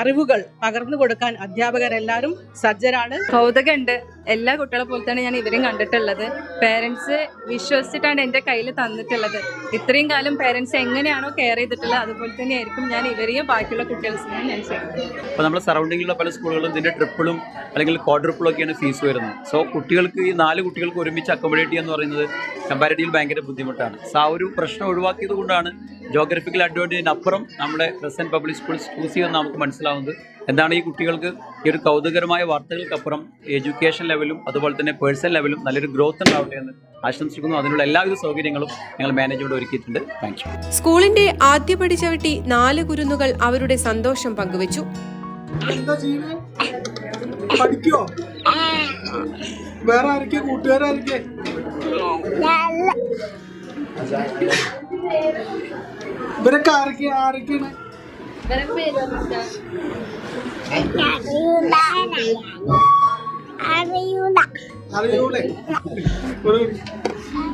അറിവുകൾ പകർന്നു കൊടുക്കാൻ അധ്യാപകരെല്ലാവരും സജ്ജരാണ്. കൗതുകമുണ്ട്. എല്ലാ കുട്ടികളെ പോലെ തന്നെ ഞാൻ ഇവരെയും കണ്ടിട്ടുള്ളത്. പേരൻസ് വിശ്വസിച്ചിട്ടാണ് എന്റെ കയ്യിൽ തന്നിട്ടുള്ളത്. ഇത്രയും കാലം പേരൻസ് എങ്ങനെയാണോ കെയർ ചെയ്തിട്ടുള്ളത് അതുപോലെ തന്നെ ആയിരിക്കും ഞാൻ ഇവരെയും ബാക്കിയുള്ള കുട്ടികൾസിനെയും ഞാൻ ചെയ്യുന്നത് അപ്പോൾ നമ്മുടെ സറൗണ്ടിങ്ങിലുള്ള പല സ്കൂളുകളും ഇതിന്റെ ട്രിപ്പിളും അല്ലെങ്കിൽ ക്വാഡ്രിപ്പിളും ഒക്കെയാണ് ഫീസ് വരുന്നത്. സോ കുട്ടികൾക്ക് ഈ നാല് കുട്ടികൾക്ക് ഒരുമിച്ച് അക്കോമഡേറ്റ് ചെയ്യുക എന്ന് പറയുന്നത് കമ്പാരിറ്റീവ് ഭയങ്കര ബുദ്ധിമുട്ടാണ്. സോ ആ ഒരു പ്രശ്നം ഒഴിവാക്കിയത് കൊണ്ടാണ് ജോഗ്രഫിക്കൽ അഡ്വാന്റേജിനപ്പുറം നമ്മുടെ പ്രസന്റ് പബ്ലിക് സ്കൂൾസ് ചൂസ് ചെയ്യുമെന്ന് നമുക്ക് മനസ്സിലാവുന്നത്. എന്താണ് ഈ കുട്ടികൾക്ക് ഈ ഒരു കൗതുകരമായ വാർത്തകൾക്കപ്പുറം എഡ്യൂക്കേഷൻ ലെവലും അതുപോലെ തന്നെ പേഴ്സണൽ ലെവലും നല്ലൊരു ഗ്രോത്ത് ഉണ്ടാവട്ടെ എന്ന് ആശംസിക്കുന്നു. അതിനുള്ള എല്ലാവിധ സൗകര്യങ്ങളും ഞങ്ങൾ മാനേജ്മെന്റ് ഒരുക്കിയിട്ടുണ്ട്. താങ്ക് യു സ്കൂളിന്റെ ആദ്യ പടി ചവിട്ടി നാല് കുരുന്നുകൾ അവരുടെ സന്തോഷം പങ്കുവച്ചു. പഠിക്കോ? വേറെ ആരൊക്കെ? കൂട്ടുകാരൊക്കെ ഇവരൊക്കെ ആരൊക്കെ ആരൊക്കെയാണ്?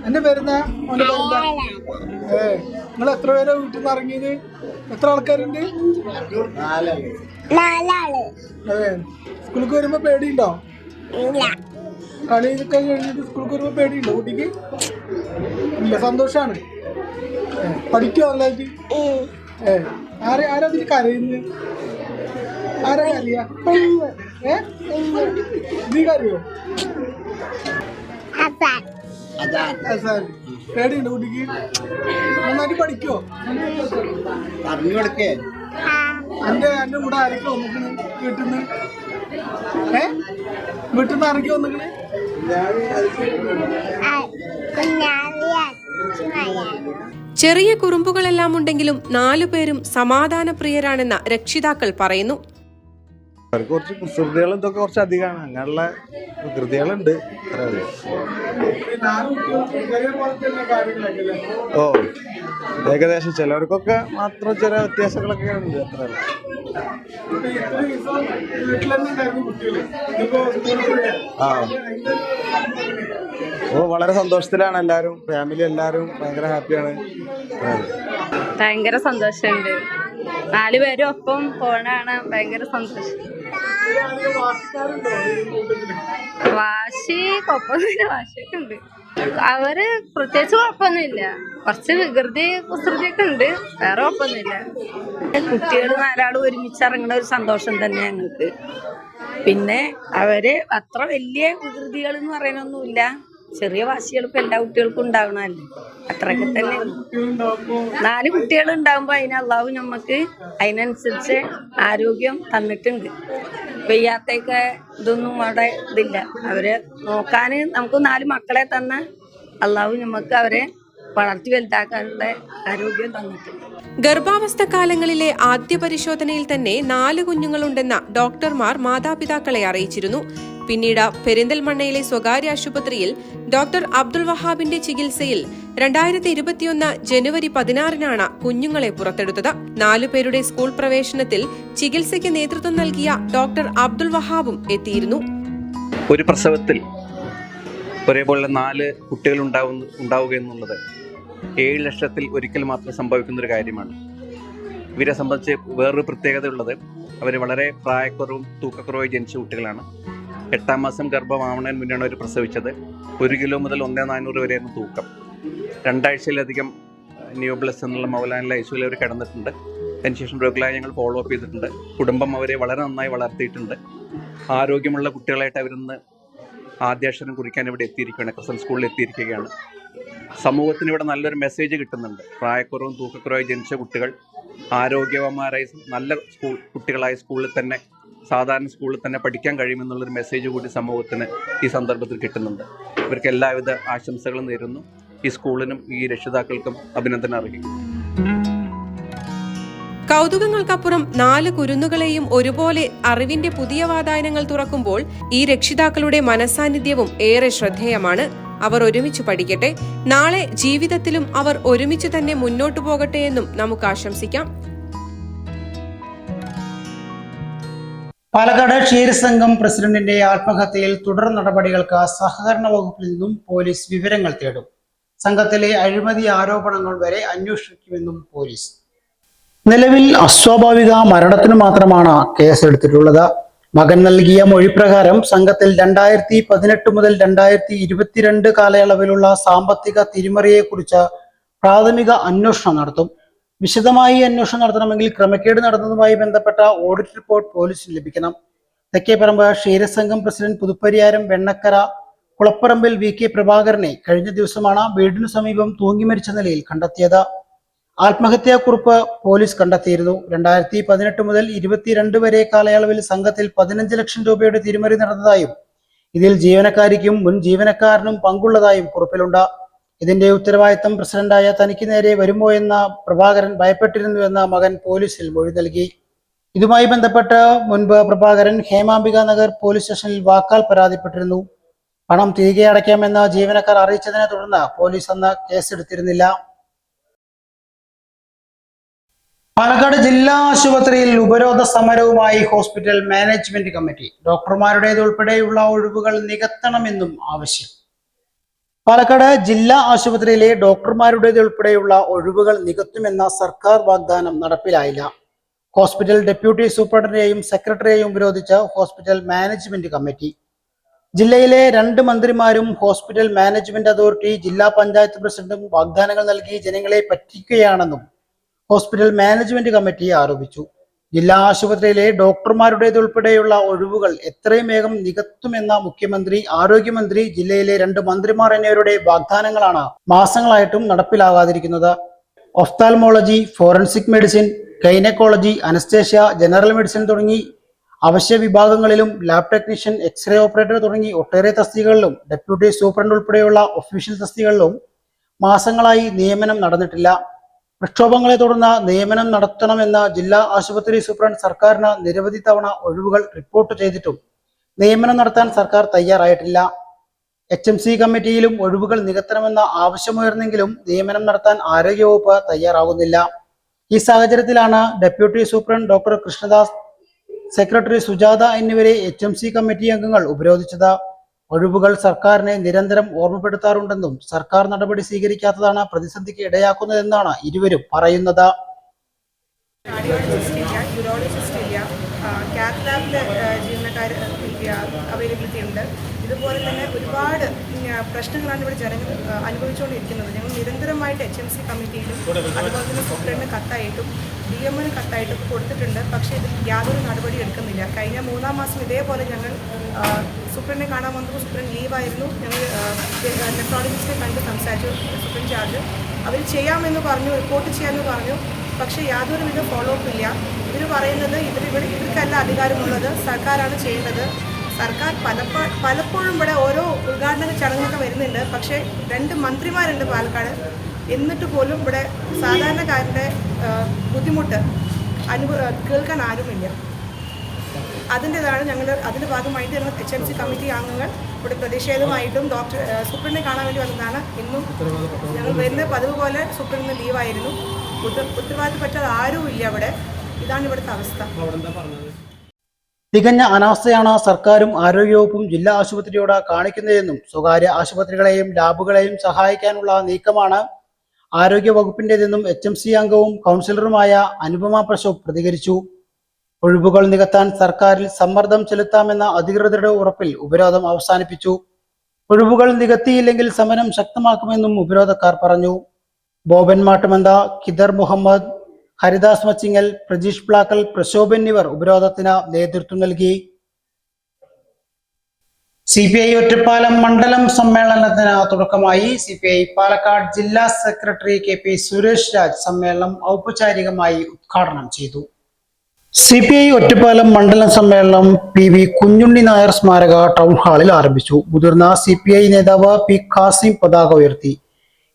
എന്റെ പേരെന്താ? ഏ നിങ്ങൾ എത്ര പേരാ വീട്ടിൽ നിന്ന് ഇറങ്ങിയത്? എത്ര ആൾക്കാരുണ്ട്? അതെ സ്കൂളിൽ വരുമ്പോ പേടിയുണ്ടോ? കളി ഇതൊക്കെ കഴിഞ്ഞിട്ട് സ്കൂളിൽ വരുമ്പോ പേടിയുണ്ടോ കുട്ടിക്ക്? ഇല്ല സന്തോഷാണ്. പഠിക്കോ നല്ലതായിട്ട് ഏ ആരെ ആരാ അതിന് കരയുന്നത് ആരാ കരയാ? ഏ? നീ കരയോ? അസാൻ. പേടിയുണ്ടോ കുട്ടിക്ക്? നന്നായിട്ട് പഠിക്കുവോ പറഞ്ഞു കൊടുക്കേ. എന്റെ എന്റെ കൂടെ ആരൊക്കെ വന്നിക്കണ്? വീട്ടിൽ നിന്ന് ഏ? വീട്ടിൽ നിന്ന് ആരൊക്കെ വന്നിക്കണ് ചെറിയ കുറുമ്പുകളെല്ലാം ഉണ്ടെങ്കിലും നാലുപേരും സമാധാനപ്രിയരാണെന്ന രക്ഷിതാക്കൾ പറയുന്നു. അവർക്ക് കുറച്ച് കുസൃതികൾ ഇതൊക്കെ കുറച്ച് അധികമാണ്. അങ്ങനെയുള്ള അല്ലേ ഓ ഏകദേശം ചിലവർക്കൊക്കെ മാത്രം ചില വ്യത്യാസങ്ങളൊക്കെ ഉണ്ട് അത്ര. ആ. ഓ വളരെ സന്തോഷത്തിലാണ് എല്ലാവരും ഫാമിലി എല്ലാവരും ഭയങ്കര ഹാപ്പിയാണ് ഭയങ്കര സന്തോഷമുണ്ട്. നാലുപേരും ഒപ്പം പോണാണ് ഭയങ്കര സന്തോഷം. വാശി കുഴപ്പമൊന്നുമില്ല വാശിയൊക്കെ ഉണ്ട് അവർ പ്രത്യേകിച്ച് കുഴപ്പമൊന്നുമില്ല കുറച്ച് വികൃതി കുസൃതിയൊക്കെ ഉണ്ട് വേറെ കുഴപ്പമൊന്നുമില്ല കുട്ടികൾ നാലാളും ഒരുമിച്ച് ഇറങ്ങുന്ന ഒരു സന്തോഷം തന്നെ ഞങ്ങൾക്ക്. പിന്നെ അവർ അത്ര വലിയ വികൃതികൾ എന്ന് പറയാനൊന്നുമില്ല ചെറിയ വാശികൾ ഇപ്പൊ എല്ലാ കുട്ടികൾക്കും ഉണ്ടാവണല്ലേ അത്രയൊക്കെ തന്നെ. നാല് കുട്ടികൾ ഉണ്ടാകുമ്പോൾ അതിന് അള്ളാഹു നമുക്ക് അതിനനുസരിച്ച് ആരോഗ്യം തന്നിട്ടുണ്ട്. വെയ്യാത്തേക്ക് ഇതൊന്നും അവിടെ ഇതില്ല. അവരെ നോക്കാന് നമുക്ക് നാല് മക്കളെ തന്ന അള്ളാഹു നമുക്ക് അവരെ വളർത്തി വലുതാക്കാനുള്ള ആരോഗ്യം തന്നിട്ടുണ്ട്. ഗർഭാവസ്ഥ കാലങ്ങളിലെ ആദ്യ പരിശോധനയിൽ തന്നെ നാല് കുഞ്ഞുങ്ങളുണ്ടെന്ന ഡോക്ടർമാർ മാതാപിതാക്കളെ അറിയിച്ചിരുന്നു. പിന്നീട് പെരിന്തൽമണ്ണയിലെ സ്വകാര്യ ആശുപത്രിയിൽ ഡോക്ടർ അബ്ദുൾ വഹാബിന്റെ ചികിത്സയിൽ രണ്ടായിരത്തി ഇരുപത്തിയൊന്ന് ജനുവരി പതിനാറിനാണ് കുഞ്ഞുങ്ങളെ പുറത്തെടുത്തത്. നാലുപേരുടെ സ്കൂൾ പ്രവേശനത്തിൽ ചികിത്സയ്ക്ക് നേതൃത്വം നൽകിയ ഡോക്ടർ അബ്ദുൾ വഹാബും എത്തിയിരുന്നു. ഒരു പ്രസവത്തിൽ ഒരേപോലെ നാല് കുട്ടികൾ ഉണ്ടാവുന്ന ഉണ്ടാവുക എന്നുള്ളത് ഏഴ് ലക്ഷത്തിൽ ഒരിക്കൽ മാത്രം സംഭവിക്കുന്ന ഒരു കാര്യമാണ്. ഇവരെ സംബന്ധിച്ച് വേറൊരു പ്രത്യേകത ഉള്ളത് അവർ വളരെ പ്രായക്കുറവും തൂക്കക്കുറവും ജനിച്ച കുട്ടികളാണ്. എട്ടാം മാസം ഗർഭമാവണതിന് മുന്നാണ് അവർ പ്രസവിച്ചത്. ഒരു കിലോ മുതൽ ഒന്നേ നാനൂറ് വരെയായിരുന്നു തൂക്കം. രണ്ടാഴ്ചയിലധികം ന്യൂ ബ്ലസ് എന്നുള്ള മൗലാനിലെ ഐസുവിൽ അവർ കിടന്നിട്ടുണ്ട്. അതിനുശേഷം റെഗുലറായി ഞങ്ങൾ ഫോളോ അപ്പ് ചെയ്തിട്ടുണ്ട്. കുടുംബം അവരെ വളരെ നന്നായി വളർത്തിയിട്ടുണ്ട്. ആരോഗ്യമുള്ള കുട്ടികളായിട്ട് അവരിന്ന് ആദ്യാക്ഷരം കുറിക്കാൻ ഇവിടെ എത്തിയിരിക്കുകയാണ്. ക്രിസ്ത്യൻ സ്കൂളിൽ എത്തിയിരിക്കുകയാണ്. സമൂഹത്തിന് ഇവിടെ നല്ലൊരു മെസ്സേജ് കിട്ടുന്നുണ്ട്. പ്രായക്കുറവും തൂക്കക്കുറവായി ജനിച്ച കുട്ടികൾ ആരോഗ്യവന്മാരായി നല്ല സ്കൂൾ കുട്ടികളായ സ്കൂളിൽ തന്നെ സാധാരണ സ്കൂളിൽ തന്നെ പഠിക്കാൻ കഴിയുമെന്നുള്ളൊരു മെസ്സേജ് കൂടി സമൂഹത്തിന് ഈ സന്ദർഭത്തിൽ കിട്ടുന്നുണ്ട്. ഇവർക്ക് എല്ലാവിധ ആശംസകളും നേരുന്നു. ഈ സ്കൂളിനും ഈ രക്ഷിതാക്കൾക്കും അഭിനന്ദനം അറിയിക്കുന്നു. കൗതുകങ്ങൾക്കപ്പുറം നാല് കുരുന്നുകളെയും ഒരുപോലെ അറിവിന്റെ പുതിയ വാതായനങ്ങൾ തുറക്കുമ്പോൾ ഈ രക്ഷിതാക്കളുടെ മനസാന്നിധ്യവും ഏറെ ശ്രദ്ധേയമാണ്. അവർ ഒരുമിച്ച് പഠിക്കട്ടെ. നാളെ ജീവിതത്തിലും അവർ ഒരുമിച്ച് തന്നെ മുന്നോട്ടു പോകട്ടെ എന്നും നമുക്ക് ആശംസിക്കാം. പാലക്കാട് ക്ഷീരസംഘം പ്രസിഡന്റിന്റെ ആത്മഹത്യയിൽ തുടർ നടപടികൾക്ക് സഹകരണ വകുപ്പിൽ നിന്നും പോലീസ് വിവരങ്ങൾ തേടും. സംഘത്തിലെ അഴിമതി ആരോപണങ്ങൾ വരെ അന്വേഷിക്കുമെന്നും പോലീസ്. നിലവിൽ അസ്വാഭാവിക മരണത്തിന് മാത്രമാണ് കേസെടുത്തിട്ടുള്ളത്. മകൻ നൽകിയ മൊഴിപ്രകാരം സംഘത്തിൽ രണ്ടായിരത്തി പതിനെട്ട് മുതൽ രണ്ടായിരത്തി ഇരുപത്തിരണ്ട് കാലയളവിലുള്ള സാമ്പത്തിക തിരിമറിയെക്കുറിച്ച് പ്രാഥമിക അന്വേഷണം നടത്തും. വിശദമായി അന്വേഷണം നടത്തണമെങ്കിൽ ക്രമക്കേട് നടന്നതുമായി ബന്ധപ്പെട്ട ഓഡിറ്റ് റിപ്പോർട്ട് പോലീസിന് ലഭിക്കണം. തെക്കേപ്പറമ്പ് ക്ഷീരസംഘം പ്രസിഡന്റ് പുതുപ്പരിയാരം വെണ്ണക്കര കുളപ്പറമ്പിൽ വി കെ പ്രഭാകരനെ കഴിഞ്ഞ ദിവസമാണ് വീടിനു സമീപം തൂങ്ങി മരിച്ച നിലയിൽ കണ്ടെത്തിയത്. ആത്മഹത്യാക്കുറിപ്പ് പോലീസ് കണ്ടെത്തിയിരുന്നു. രണ്ടായിരത്തി പതിനെട്ട് മുതൽ ഇരുപത്തിരണ്ട് വരെ കാലയളവിൽ സംഘത്തിൽ പതിനഞ്ച് ലക്ഷം രൂപയുടെ തിരിമറി നടന്നതായും ഇതിൽ ജീവനക്കാരിക്കും മുൻ ജീവനക്കാരനും പങ്കുള്ളതായും കുറിപ്പിലുണ്ട്. ഇതിന്റെ ഉത്തരവാദിത്തം പ്രസിഡന്റായ തനിക്ക് നേരെ വരുമോ എന്ന പ്രഭാകരൻ ഭയപ്പെട്ടിരുന്നുവെന്ന മകൻ പോലീസിൽ മൊഴി നൽകി. ഇതുമായി ബന്ധപ്പെട്ട് മുൻപ് പ്രഭാകരൻ ഹേമാംബിക നഗർ പോലീസ് സ്റ്റേഷനിൽ വാക്കാൽ പരാതിപ്പെട്ടിരുന്നു. പണം തിരികെ അടയ്ക്കാമെന്ന് ജീവനക്കാർ അറിയിച്ചതിനെ തുടർന്ന് പോലീസ് അന്ന് കേസെടുത്തിരുന്നില്ല. പാലക്കാട് ജില്ലാ ആശുപത്രിയിൽ ഉപരോധ സമരവുമായി ഹോസ്പിറ്റൽ മാനേജ്മെന്റ് കമ്മിറ്റി. ഡോക്ടർമാരുടേതുൾപ്പെടെയുള്ള ഒഴിവുകൾ നികത്തണമെന്നും ആവശ്യം. പാലക്കാട് ജില്ലാ ആശുപത്രിയിലെ ഡോക്ടർമാരുടേതുൾപ്പെടെയുള്ള ഒഴിവുകൾ നികത്തുമെന്ന സർക്കാർ വാഗ്ദാനം നടപ്പിലായില്ല. ഹോസ്പിറ്റൽ ഡെപ്യൂട്ടി സൂപ്രണ്ടിനെയും സെക്രട്ടറിയെയും വിരോധിച്ച് ഹോസ്പിറ്റൽ മാനേജ്മെന്റ് കമ്മിറ്റി. ജില്ലയിലെ രണ്ട് മന്ത്രിമാരും ഹോസ്പിറ്റൽ മാനേജ്മെന്റ് അതോറിറ്റി ജില്ലാ പഞ്ചായത്ത് പ്രസിഡന്റും വാഗ്ദാനങ്ങൾ നൽകി ജനങ്ങളെ പറ്റിക്കുകയാണെന്നും ഹോസ്പിറ്റൽ മാനേജ്മെന്റ് കമ്മിറ്റി ആരോപിച്ചു. ജില്ലാ ആശുപത്രിയിലെ ഡോക്ടർമാരുടേതുൾപ്പെടെയുള്ള ഒഴിവുകൾ എത്രയും വേഗം നികത്തുമെന്ന മുഖ്യമന്ത്രി ആരോഗ്യമന്ത്രി ജില്ലയിലെ രണ്ട് മന്ത്രിമാർ എന്നിവരുടെ വാഗ്ദാനങ്ങളാണ് മാസങ്ങളായിട്ടും നടപ്പിലാകാതിരിക്കുന്നത്. Ophthalmology forensic medicine gynaecology anaesthesia general medicine തുടങ്ങി അവശ്യ വിഭാഗങ്ങളിലും lab technician x ray operator തുടങ്ങി ഒട്ടേറെ തസ്തികകളിലും ഡെപ്യൂട്ടി സൂപ്രണ്ട് ഉൾപ്പെടെയുള്ള ഒഫീഷ്യൽ തസ്തികകളിലും മാസങ്ങളായി നിയമനം നടന്നിട്ടില്ല. പ്രക്ഷോഭങ്ങളെ തുടർന്ന് നിയമനം നടത്തണമെന്ന ജില്ലാ ആശുപത്രി സൂപ്രണ്ട് സർക്കാരിന് നിരവധി തവണ ഒഴിവുകൾ റിപ്പോർട്ട് ചെയ്തിട്ടും നിയമനം നടത്താൻ സർക്കാർ തയ്യാറായിട്ടില്ല. എച്ച് എം സി കമ്മിറ്റിയിലും ഒഴിവുകൾ നികത്തണമെന്ന ആവശ്യമുയർന്നെങ്കിലും നിയമനം നടത്താൻ ആരോഗ്യവകുപ്പ് തയ്യാറാകുന്നില്ല ഈ സാഹചര്യത്തിലാണ് deputy superintendent doctor Krishnadas secretary Sujatha എന്നിവരെ എച്ച് എം സി കമ്മിറ്റി അംഗങ്ങൾ ഉപരോധിച്ചത്. ഒഴിവുകൾ സർക്കാരിനെ നിരന്തരം ഓർമ്മപ്പെടുത്താറുണ്ടെന്നും സർക്കാർ നടപടി സ്വീകരിക്കാത്തതാണ് പ്രതിസന്ധിക്ക് ഇടയാക്കുന്നതെന്നാണ് ഇരുവരും പറയുന്നത്. കാർഡിയോളജിസ്റ്റ് ജീവനക്കാർ ഇല്ല അവൈലബിലിറ്റി ഉണ്ട് ഇതുപോലെ തന്നെ ഒരുപാട് പ്രശ്നങ്ങളാണ് ഇവിടെ ജനങ്ങൾ അനുഭവിച്ചുകൊണ്ടിരിക്കുന്നത്. ഞങ്ങൾ നിരന്തരമായിട്ട് എച്ച് എം സി കമ്മിറ്റിയിലും അതുപോലെ തന്നെ സൂപ്രണ്ടിന് കത്തായിട്ടും ഡി എമ്മിന് കത്തായിട്ടും കൊടുത്തിട്ടുണ്ട്. പക്ഷേ ഇത് യാതൊരു നടപടി എടുക്കുന്നില്ല. കഴിഞ്ഞ മൂന്നാം മാസം ഇതേപോലെ ഞങ്ങൾ സൂപ്രണ്ടിനെ കാണാൻ വന്നപ്പോൾ സൂപ്രണ്ട് ലീവായിരുന്നു. ഞങ്ങൾ നെഫ്രോളജിസ്റ്റിനെ കണ്ട് സംസാരിച്ചു സൂപ്രണ്ട് ചാർജ്. അവർ ചെയ്യാമെന്ന് പറഞ്ഞു റിപ്പോർട്ട് ചെയ്യാമെന്ന് പറഞ്ഞു. പക്ഷേ യാതൊരുവിധ ഫോളോ അപ്പ് ഇല്ല. ഇവർ പറയുന്നത് ഇവർ ഇവിടെ ഇവർക്കല്ല അധികാരമുള്ളത്. സർക്കാരാണ് ചെയ്യേണ്ടത്. സർക്കാർ പലപ്പോ പലപ്പോഴും ഇവിടെ ഓരോ ഉദ്ഘാടന ചടങ്ങൊക്കെ വരുന്നുണ്ട്. പക്ഷേ രണ്ട് മന്ത്രിമാരുണ്ട് പാലക്കാട്. എന്നിട്ട് പോലും ഇവിടെ സാധാരണക്കാരന്റെ ബുദ്ധിമുട്ട് അനുഭവ കേൾക്കാൻ ആരുമില്ല. അതിന്റെതാണ് ഞങ്ങൾ അതിന്റെ ഭാഗമായിട്ട് ഞങ്ങൾ എച്ച് എം സി കമ്മിറ്റി അംഗങ്ങൾ ഇവിടെ പ്രതിഷേധമായിട്ടും ഡോക്ടർ സുപ്രീനെ കാണാൻ വേണ്ടി വന്നതാണ്. ഇന്നും ഞങ്ങൾ വരുന്ന പതിവ് പോലെ സൂപ്രണ്ടിന് ലീവായിരുന്നു. ഉത്തരവാദിത്തപ്പെട്ടത് ആരുമില്ല അവിടെ ഇതാണ് ഇവിടുത്തെ അവസ്ഥ. തികഞ്ഞ അനാസ്ഥയാണ് സർക്കാരും ആരോഗ്യവകുപ്പും ജില്ലാ ആശുപത്രിയോട് കാണിക്കുന്നതെന്നും സ്വകാര്യ ആശുപത്രികളെയും ലാബുകളെയും സഹായിക്കാനുള്ള നീക്കമാണ് ആരോഗ്യ വകുപ്പിന്റേതെന്നും എച്ച് എം സി അംഗവും കൗൺസിലറുമായ അനുപമ പ്രശോഭ് പ്രതികരിച്ചു. ഒഴിവുകൾ നികത്താൻ സർക്കാരിൽ സമ്മർദ്ദം ചെലുത്താമെന്ന അധികൃതരുടെ ഉറപ്പിൽ ഉപരോധം അവസാനിപ്പിച്ചു. ഒഴിവുകൾ നികത്തിയില്ലെങ്കിൽ സമരം ശക്തമാക്കുമെന്നും ഉപരോധക്കാർ പറഞ്ഞു. ബോബൻ മാട്ടുമന്ത കിദർ മുഹമ്മദ് ഹരിദാസ് മച്ചിങ്ങൽ പ്രജീഷ് പ്ലാക്കൽ പ്രശോഭ് എന്നിവർ ഉപരോധത്തിന് നേതൃത്വം നൽകി. സി പി ഐ ഒറ്റപ്പാലം മണ്ഡലം സമ്മേളനത്തിന് തുടക്കമായി സി പി ഐ പാലക്കാട് ജില്ലാ secretary K P Suresh Raj സമ്മേളനം ഔപചാരികമായി ഉദ്ഘാടനം ചെയ്തു. സി പി ഐ ഒറ്റപ്പാലം മണ്ഡലം സമ്മേളനം പി വി കുഞ്ഞുണ്ണി നായർ സ്മാരക ടൗൺ ഹാളിൽ ആരംഭിച്ചു. മുതിർന്ന സി പി ഐ നേതാവ് പി ഖാസിം പതാക ഉയർത്തി.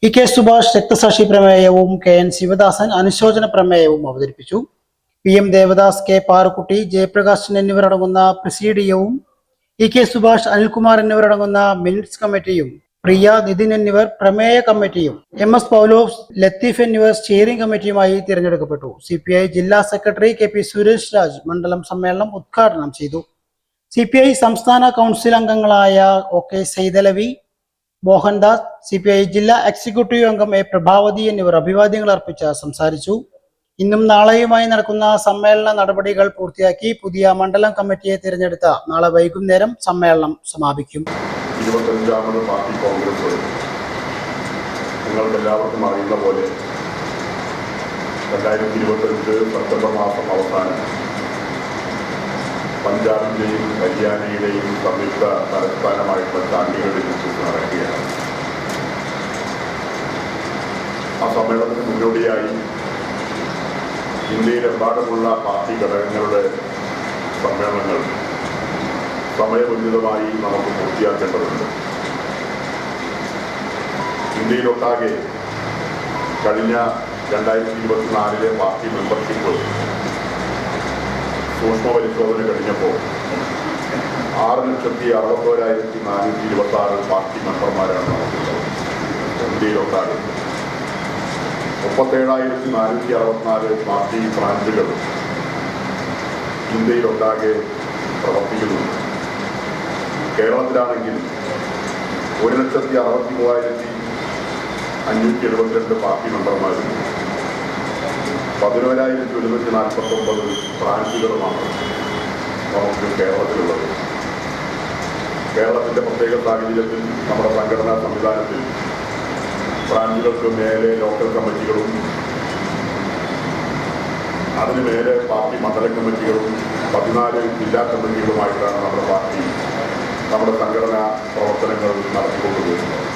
ഇ കെ സുഭാഷ് രക്തസാക്ഷി പ്രമേയവും കെ എൻ ശിവദാസൻ അനുശോചന പ്രമേയവും അവതരിപ്പിച്ചു. P M Devadas K Parukutty Jayaprakashan എന്നിവരടങ്ങുന്ന പ്രസീഡിയവും ഇ കെ സുഭാഷ് അനിൽകുമാർ എന്നിവരടങ്ങുന്ന മിനിറ്റ്സ് കമ്മിറ്റിയും പ്രിയ നിതിൻ എന്നിവർ പ്രമേയ കമ്മിറ്റിയും എം എസ് പൗലോസ് ലത്തീഫ് എന്നിവർ സ്റ്റിയറിംഗ് കമ്മിറ്റിയുമായി തിരഞ്ഞെടുക്കപ്പെട്ടു. സി പി ഐ ജില്ലാ secretary K P Suresh Raj മണ്ഡലം സമ്മേളനം ഉദ്ഘാടനം ചെയ്തു. സി പി ഐ സംസ്ഥാന കൗൺസിൽ അംഗങ്ങളായ O K Saithalavi Mohandas C P I ജില്ലാ എക്സിക്യൂട്ടീവ് അംഗം എ പ്രഭാവതി എന്നിവർ അഭിവാദ്യങ്ങൾ അർപ്പിച്ച് സംസാരിച്ചു. ഇന്നും നാളെയുമായി നടക്കുന്ന സമ്മേളന നടപടികൾ പൂർത്തിയാക്കി പുതിയ മണ്ഡലം കമ്മിറ്റിയെ തിരഞ്ഞെടുത്ത നാളെ വൈകുന്നേരം സമ്മേളനം സമാപിക്കും. ഇരുപത്തഞ്ചാമത് കോൺഗ്രസ് എല്ലാവർക്കും അറിയുന്ന പോലെ രണ്ടായിരത്തി ഇരുപത്തഞ്ച് സെപ്റ്റംബർ മാസം അവസാനം പഞ്ചാബിന്റെയും ഹരിയാനയുടെയും സംയുക്ത തലസ്ഥാനമായിട്ടുള്ള ചണ്ഡീഗഡ് ഡിസ്ട്രിക്ട് നടക്കുകയാണ്. ആ സമ്മേളനത്തിന് മുന്നോടിയായി ഇന്ത്യയിലെമ്പാടുമുള്ള പാർട്ടി ഘടകങ്ങളുടെ സമ്മേളനങ്ങൾ സമയബന്ധിതമായി നമുക്ക് പൂർത്തിയാക്കേണ്ടതുണ്ട്. ഇന്ത്യയിലൊട്ടാകെ കഴിഞ്ഞ രണ്ടായിരത്തി ഇരുപത്തിനാലിലെ പാർട്ടി മെമ്പർഷിപ്പ് സൂക്ഷ്മ പരിശോധന കഴിഞ്ഞപ്പോൾ ആറ് ലക്ഷത്തി അറുപത്തോരായിരത്തി നാനൂറ്റി ഇരുപത്തി ആറ് പാർട്ടി മെമ്പർമാരാണ് ഇന്ത്യയിലൊട്ടാകെ. മുപ്പത്തേഴായിരത്തി നാനൂറ്റി അറുപത്തിനാല് പാർട്ടി ബ്രാഞ്ചുകൾ ഇന്ത്യയിലൊട്ടാകെ പ്രവർത്തിക്കുന്നുണ്ട്. കേരളത്തിലാണെങ്കിൽ ഒരു ലക്ഷത്തി അറുപത്തി മൂവായിരത്തി അഞ്ഞൂറ്റി എഴുപത്തിരണ്ട് പാർട്ടി മെമ്പർമാരും പതിനോരായിരത്തി ഒരുന്നൂറ്റി നാൽപ്പത്തി ഒമ്പത് ബ്രാഞ്ചുകളുമാണ് നമുക്ക് കേരളത്തിലുള്ളത്. കേരളത്തിന്റെ പ്രത്യേക സാഹചര്യത്തിൽ നമ്മുടെ സംഘടനാ സംവിധാനത്തിൽ ബ്രാഞ്ചുകൾക്ക് മേലെ ലോക്കൽ കമ്മിറ്റികളും അതിന് മേലെ പാർട്ടി മണ്ഡല കമ്മിറ്റികളും പതിനാല് ജില്ലാ കമ്മിറ്റികളുമായിട്ടാണ് നമ്മുടെ പാർട്ടി നമ്മുടെ സംഘടനാ പ്രവർത്തനങ്ങൾ നടത്തിക്കൊണ്ടുപോകുന്നത്